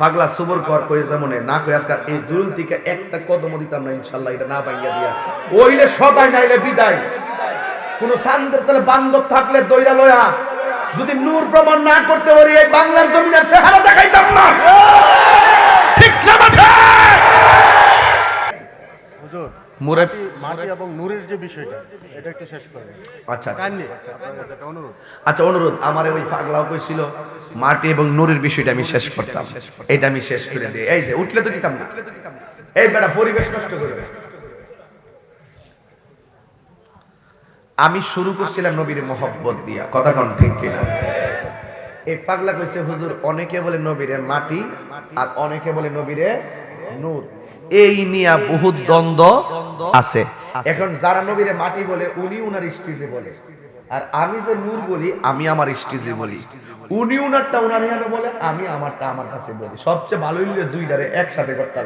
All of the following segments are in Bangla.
পাগলা সুবর কর কই যেমনে, না কই আজকাল এই দুরুল থেকে একটা কদম দিতাম না ইনশাল্লাহ এটা না ভাঙ্গিয়া দিয়া। ওইলে সবাই নাইলে বিদায়। কোন সান্দের তাহলে বান্ধব থাকলে দইরা লয়া। যদি নূর প্রমাণ না করতে পারি, এই বাংলার জমিনের চেহারা দেখাইতাম না। ঠিক না মাঠে? হুজুর মুরাদ মাটি- এবং নূরের যে বিষয়টা এটা একটু শেষ করবেন আচ্ছা আচ্ছা। কাছে একটা অনুরোধ। আচ্ছা অনুরোধ আমার ওই পাগলাও কইছিল মাটি এবং নূরের বিষয়টা আমি শেষ করতাম। এটা আমি শেষ করে দিই। এই যে উঠলে তো দিতাম না। এই বেটা পরিবেশ নষ্ট করবে আমি শুরু করছিলাম নবীর মহব্বত দিয়া। কথা কন ঠিক কিনা? এই পাগলা কইছে হুজুর অনেকে বলে নবীরে মাটি আর অনেকে বলে নবীরে নূর। এই নিয়া বহুত দ্বন্দ্ব আছে। এখন যারা নবীরে মাটি বলে উনি উনার স্টেজে বলে। আর আমি যে নূর বলি আমি আমার স্টেজে বলি। উনি উনারটা উনার এখানে বলে আমি আমারটা আমার কাছে বলি। সবচেয়ে ভালো হইলে দুইটারে একসাথে করতে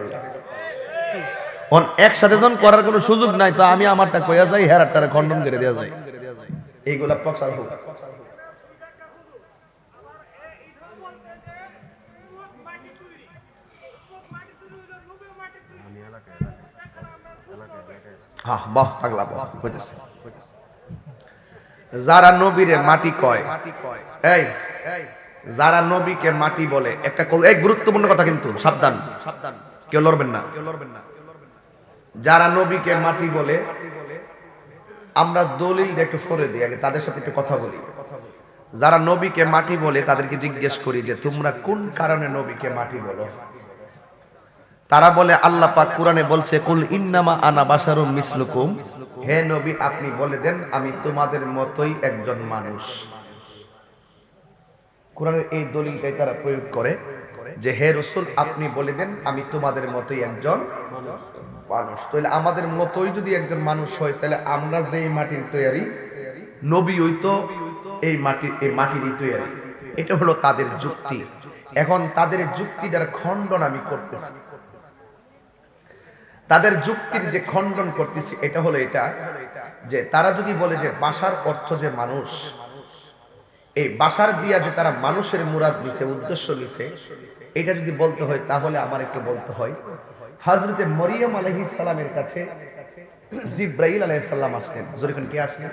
অন একসাথে যখন করার কোনো সুযোগ নাই তো আমি আমারটা কইয়া যাই হেরারটারে খণ্ডন করে দেওয়া যায়। এইগুলা প্রচার হোক। যারা নবীরে মাটি কয়, এই, যারা নবীকে মাটি বলে, একটা এই গুরুত্বপূর্ণ কথা কিন্তু, সাবধান। সাবধান কেউ লড়বেন না। কেউ লড়বেন না যারা নবীকে মাটি বলে, আমরা দলিল একটু ফরে দিই, আগে তাদের সাথে একটু কথা বলি। যারা নবীকে মাটি বলে, তাদেরকে জিজ্ঞেস করি যে, তোমরা কোন কারণে নবীকে মাটি বলো? তারা বলে, আল্লাহ পাক কোরআনে বলছে, কুল ইন্নামা আনা বাশারুম মিসলুকুম। হে নবী, আপনি বলে দেন, আমি তোমাদের মতোই একজন মানুষ। কোরআনের এই দলিলটাই তারা প্রয়োগ করে যে, হে রসুল, আপনি বলে দেন, আমি তোমাদের মতোই একজন মানুষ। তাহলে আমাদের মতোই যদি একজন মানুষ হয়, তাহলে আমরা যেই মাটির তৈরি নবী ওই তো এই মাটি, এই মাটিরই তৈরি এটা হলো তাদের যুক্তি। এখন তাদের যুক্তিটার খণ্ডন আমি করতেছি। তাদের যুক্তির যে খণ্ডন করতেছি, এটা হলো এটা, যে তারা যদি বলে যে বাসার অর্থ যে মানুষ, এই বাসার দিয়া যে তারা মানুষের মুরাদ নিছে, উদ্দেশ্য নিছে, এটা যদি বলতে হয়, তাহলে আমার একটু বলতে হয়। হজরতে মরিয়ম আলহি সালামের কাছে জিব্রাইল আলাইসাল্লাম আসলেন। জরিখন কে আসলেন?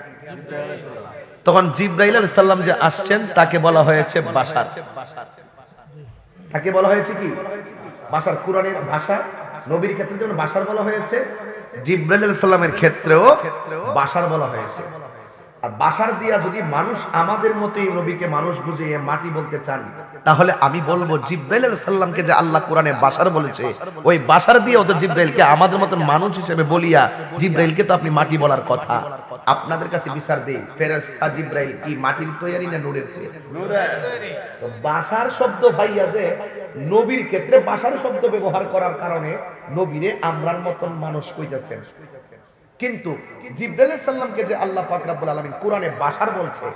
তখন জিব্রাইল আলাইহিস সালাম যে আসছেন, তাকে বলা হয়েছে বাসার। তাকে বলা হয়েছে কি? বাসার কোরআনের ভাষা। নবীর ক্ষেত্রে যেমন বাসার বলা হয়েছে জিব্রাইল সালামের ক্ষেত্রেও বাসার বলা হয়েছে। আর বাসার দিয়া যদি মানুষ আমাদের মতোই নবীকে মানুষ বুঝিয়ে মাটি বলতে চান, তাহলে আমি বলব জিব্রাইল সালামকে যে আল্লাহ কোরআনে বাসার বলেছে, ওই বাসার দিয়ে তো জিব্রাইলকে আমাদের মতন মানুষ হিসেবে বলিয়া জিব্রাইলকে তো আপনি মাটি বলার কথা। আপনাদের কাছে বিচার দেই, ফেরেশতা জিব্রাইল কি মাটির তৈরি না নূরের তৈরি? তো বাসার শব্দ ভাইয়া যে নবীর ক্ষেত্রে বাসার শব্দ ব্যবহার করার কারণে নবীরে আমরার মতন মানুষ কইতেছেন। কিন্তু জিব্রাইল সাল্লামকে যে আল্লাহ পাক রাব্বুল আলামিন কোরআনে বাসার বলছে,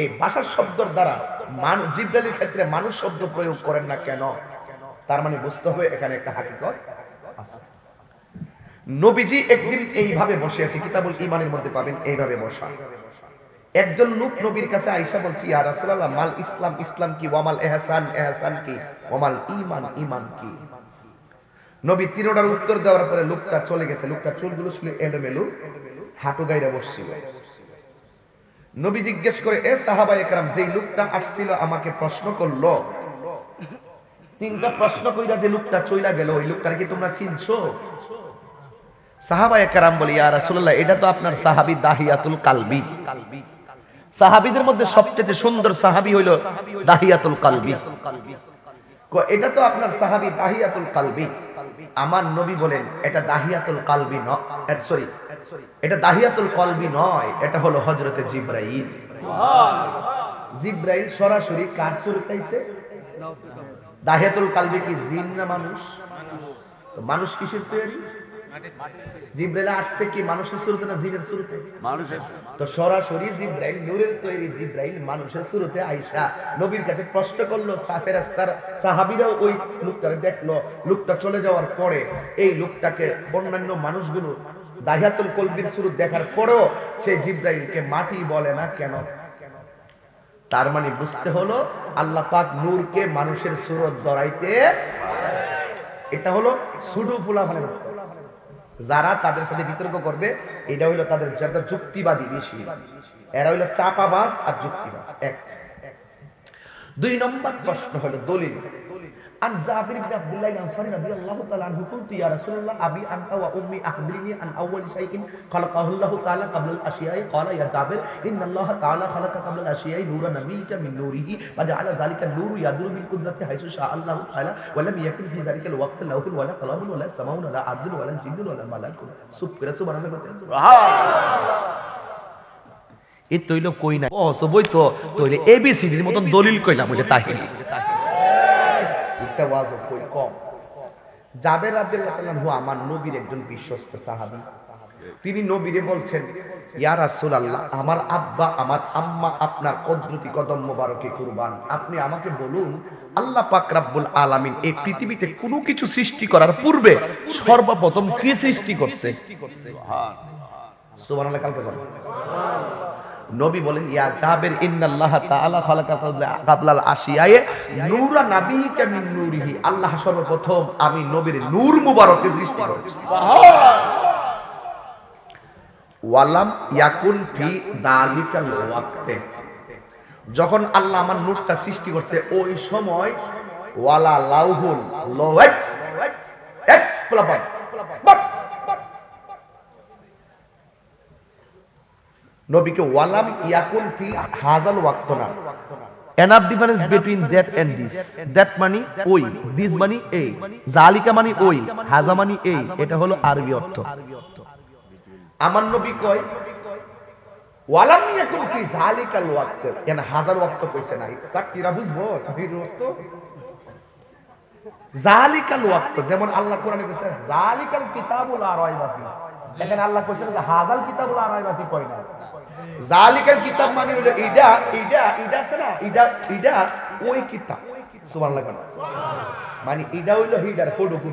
এই বাসার শব্দের দ্বারা মানুষ জিব্রাইলের ক্ষেত্রে মানুষ শব্দ প্রয়োগ করেন না কেন? তার মানে বুঝতে হবে এখানে একটা হাকিকত নবীজি একদিন এইভাবে বসে আছে, কিতাবুল ইমানের মধ্যে পাবেন, এইভাবে বসা। একজন লোক নবীর কাছে আইসা বলছি, ইয়া রাসূলুল্লাহ, মাল ইসলাম ইসলাম কি? ওয়ামাল এহসান এহসান কি? ওয়ামাল ঈমান ঈমান কি? নবী তিনোটার উত্তর দেওয়ার পরে লোকটা চলে গেছে। লোকটা চুলগুলো ছিল এলোমেলো, হাঁটু গাইরা বসছিল। নবী জিজ্ঞেস করে, এ সাহাবা একরাম, যেই লোকটা আসছিল আমাকে প্রশ্ন করল? তিনটা প্রশ্ন কইরা যে লোকটা চইলা গেল, ওই লোকটার কি তোমরা চিনছো? সাহাবা একরাম বলি, ইয়া রাসূলুল্লাহ, এটা তো আপনার সাহাবী দাহিয়াতুল কালবি। সাহাবীদের মধ্যে সবচেয়ে সুন্দর সাহাবী হইল দাহিয়াতুল কালবি। এটা তো আপনার সাহাবী দাহিয়াতুল কালবি। আমার নবী বলেন, এটা দাহিয়াতুল কালবি নয় সরি, এটা দাহিয়াতুল কলবি নয়, এটা হলো হজরতে জিব্রাইল। জিব্রাইল সরাসরি কার সুর পাইছে? দাহিয়াতুল কালবি কি জিন না মানুষ? তো মানুষ কিসের তৈরি? জিব্রাইল আসছে কি? মানুষের না জিনের শুরুতে তো সরাসরি জিব্রাইল নূরের তৈরি জিব্রাইল মানুষের আইসা নবীর কাছে প্রশ্ন করল সাফেরাস্তার সাহাবীরাও ওই লোকটারে দেখল? লোকটা চলে যাওয়ার পরে এই লোকটাকে অন্যান্য মানুষগুলো দাহিয়াতুল কলবির দেখার পরেও সেই জিব্রাইলকে মাটি বলে না কেন? তার মানে বুঝতে হলো আল্লাহ পাক নূরকে মানুষের সুরত দরাইতে এটা হলো সুডু ফুলা মানে যারা তাদের সাথে বিতর্ক করবে, এটা হইল তাদের যারা যুক্তিবাদী বেশি এরা হইল চাপাবাস আর যুক্তিবাজ। এক। দুই নম্বর প্রশ্ন হলো দলিল। আন জাবির ইবনে আব্দুল্লাহ আনসারী রাদিয়াল্লাহু তাআলা আনহু তৈল কই না অসবই তো তৈলে এবিসিডির মতন দলিল কইলাম বলে তাহিনী কই কম জাবের আমার নবীর একজন বিশ্বস্ত সাহাবী। তিনি নবীরে বলছেন, ইয়া আমার আব্বা, আমার আম্মা, আপনার কদরতি কদম কুরবান। আপনি আমাকে বলুন, আল্লাহ পাক রাব্বুল আলামিন এই পৃথিবীতে কোনো কিছু সৃষ্টি করার পূর্বে সর্বপ্রথম কি সৃষ্টি করছে? সুবহানাল্লাহ, কালকে বলেন। নবী বলেন, ইয়া জাবের ইন্নাল্লাহ তাআলা খালাকা কাবলাল আশিয়ায়ে নূরা নাবিকা মিন নূরিহি। আল্লাহ সর্বপ্রথম আমি নবীর নূর মুবারককে সৃষ্টি করেছি। ওয়ালাম ইয়াকুন ফি দালিকাল ওয়াক্তে। যখন আল্লাহ আমার নূরটা সৃষ্টি করছে, ওই সময় ওয়ালা লাউহুল লোয়েক এক পোলাপান নবীকে ওয়ালাম ইয়াকুন ফি হাজাল ওয়াক্ত না enough difference between that and this. That মানে ওই, this মানে এই। জালিকা মানে ওই। হাজা মানে এই। এটা হলো আরবি অর্থ। আমার নবী কয়, ওয়ালাম ইয়াকুন ফি জালিকাল ওয়াক্ত। কেন হাজার ওয়াক্ত কইছে না? কাটিরা বুঝব? তাহির ওয়াক্ত জালিকাল ওয়াক্ত, যেমন আল্লাহ কোরআনে কইছে, জালিকাল কিতাবুল লা রাইবা ফি। এখানে আল্লাহ কইছে যে হাজাল কিতাবুল লা রাইবা ফি কয় না? জালিকাল কিতাব মানে হলো ইডা ইডা ইডা আছে না? ইডা ইডা, ওই কিতাব। সুবহানাল্লাহ কেন? মানে ইডা হইল হিডার ফটোকপি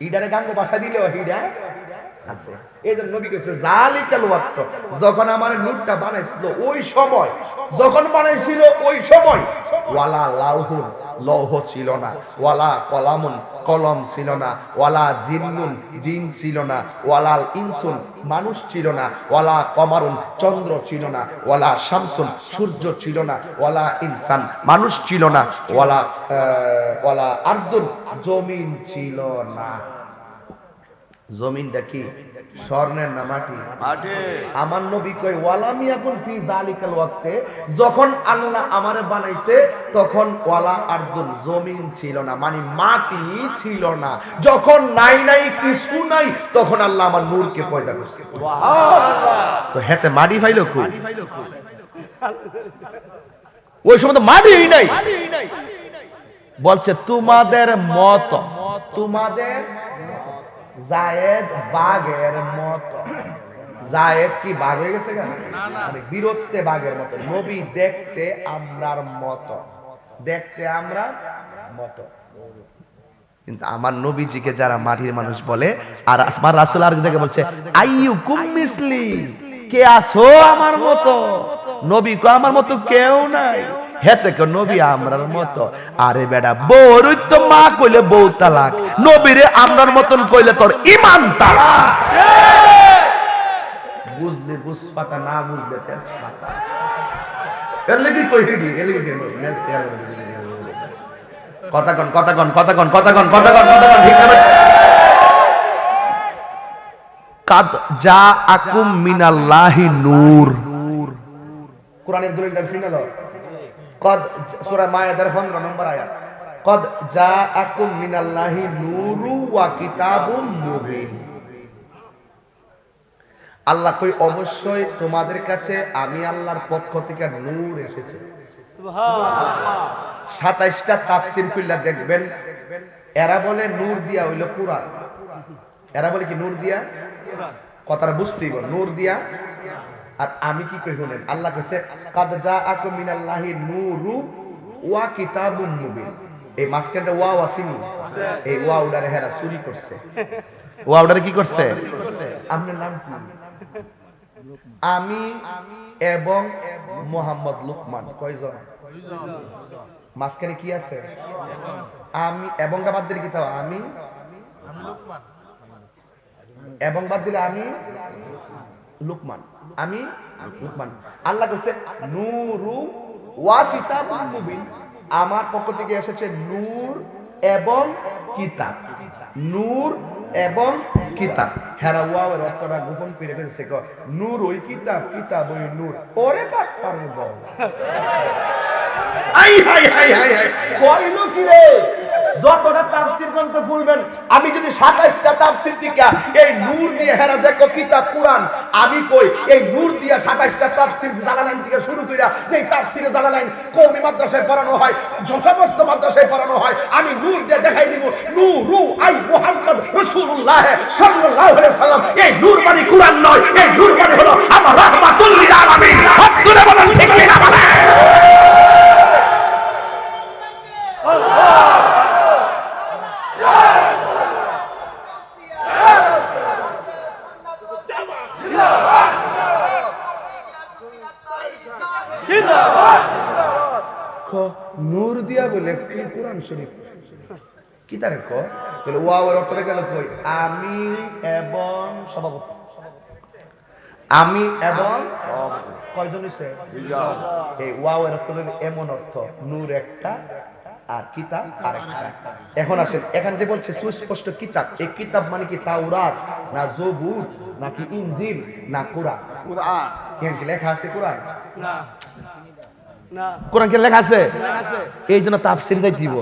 ইডারে গাঙ্গ ভাষা দিলেও হিডা আছে। এই জন্য নবী যখন আমার বানাইছিল ওই সময়, যখন বানাইছিল ওই সময়, ওয়ালা লাউহুন, লৌহ ছিল না, ওয়ালা কলামুন, কলম ছিল না, ওয়ালা জিন ছিল না, ওয়ালাল ইনসুন, মানুষ ছিল না, ওয়ালা কমারুন, চন্দ্র ছিল না, ওয়ালা শামসুন, সূর্য ছিল না, ওয়ালা ইনসান, মানুষ ছিল না, ওয়ালা ওয়ালা আর্দুন, জমিন ছিল না। জমিনটা কি? স্বর্ণের না মাটি। আমার নবী কই ওয়ালাম ইয়াকুন ফি জালিকাল ওয়াক্তে। যখন আল্লাহ আমারে বানাইছে তখন ওয়ালা আরদুন জমিন ছিল না মানে মাটি ছিল না। যখন নাই নাই কিছু নাই তখন আল্লাহ আমার নূরকে পয়দা করছে। তো হেতে মাটি ফাইলো কই? ওই সময় তো মাটি নাই। বলছে তোমাদের মত তোমাদের জায়েদ বাঘের মতো। জায়েদ কি বাঘ হয়ে গেছে মানে বীরত্বে বাঘের মতো। নবী দেখতে আমরার মতো। দেখতে আমরা মতো। কিন্তু আমার নবীজিকে যারা মাটির মানুষ বলে আর আমার রাসূল আর জায়গায় বলছে কে আসো আমার মতো? নবী কো আমার মতো কেউ নাই। হেতে কে নবী আমরার মতো। আরে বেডা, বউর তো মা কইলে বউ তালাক। নবীরে আমরার মতন কইলে তোর ইমান তালাক। বুঝলে বুঝপাতা না বুঝলে কথা কন কথা কন কথা কন কথা কন কথা কন কথা কন, ঠিক কোরআনের দলিলটা শুনে নাও। কদ সূরা মায়েদার 15 নম্বর আয়াত। কদ জাআকুম মিনাল্লাহি নূরু ওয়া কিতাবুম মুবিন। আল্লাহ কই অবশ্যই তোমাদের কাছে আমি আল্লাহর পক্ষ থেকে নূর এসেছে। সাতাইশটা তাফসির খুললা দেখবেন এরা বলে নূর দিয়া হইল কোরআন। এরা বলে কি নূর দিয়া? কথাটা বুঝতেই বল নূর দিয়া আর আমি কি কই শুনেন আল্লাহ কইছে কাদ জাআকুম মিনাল্লাহি নূরু ওয়া কিতাবুম মুবিন। এই মাঝখানটা ওয়াও আসেনি? এই ওয়াওডারে হেরা চুরি করছে। ও আপনারা কি করছে? আপনার নাম কি? আমি এবং মোহাম্মদ লুকমান। কয়জন? মাঝখানে কি আছে? আমি এবং বাদ দিলে কি তাও? আমি? এবং বাদ দিলে আমি? লুকমান। আমি লুকমান। আল্লাহ কইছে নূরু ওয়া কিতাবুল মুবিন। আমার পক্ষ থেকে এসেছে নূর এবং কিতাব। নূর এবং কিতাব। হেরা ওয়াওয়ের অর্থটা গোপন করে ফেলছে নূর ওই কিতাব কিতাব ওই নূর। ওরে বাট পারে বল আই হাই হাই হাই হাই। কইলো কি রে? যতটা তাফসীর গ্রন্থ বলবেন আমি যদি 27টা তাফসীর দিকা এই নূর দিয়ে হেরা দেখো কিতাব, কুরআন, আমি কই, এই নূর দিয়ে 27টা তাফসীর জালালাইন থেকে শুরু কইরা যে তাফসীরে জালালাইন কওমি মাদ্রাসায় পড়ানো হয়, যে সমস্ত মাদ্রাসায় পড়ানো হয়, আমি নূর দিয়ে দেখাই দিব, নূরু আই মুহাম্মদ রাসূলুল্লাহ সাল্লাল্লাহু আলাইহি সাল্লাম এই নূর মানে কুরআন নয়, এই নূর মানে হলো আমার রাহমাতুল লিল আলামিন। হাত বলেন, ঠিক কিনা বলেন? নূর দিয়া বলে কোরআন শরীফ। কি তারে ক? তাহলে ওয়াওয়ের অর্থটা গেল কই? আমি এবং সভাপতি। আমি এবং কয়জন হইছে? এই ওয়াওয়ের অর্থ এমন অর্থ। নূর একটা আর কিতাব আর একটা। এখন আসেন এখানে যে বলছে সুস্পষ্ট কিতাব এই কিতাব মানে কি তাওরাত না জবুর নাকি ইনজিল না কোরআন? কোরআন। কেন কি লেখা আছে কোরআন? কোরআন কি লেখা আছে? এই জন্য তাফসির যাই দিব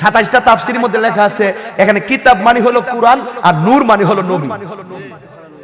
সাতাইশটা তাফসির মধ্যে লেখা আছে এখানে কিতাব মানে হলো কোরআন আর নূর মানে হলো নবী।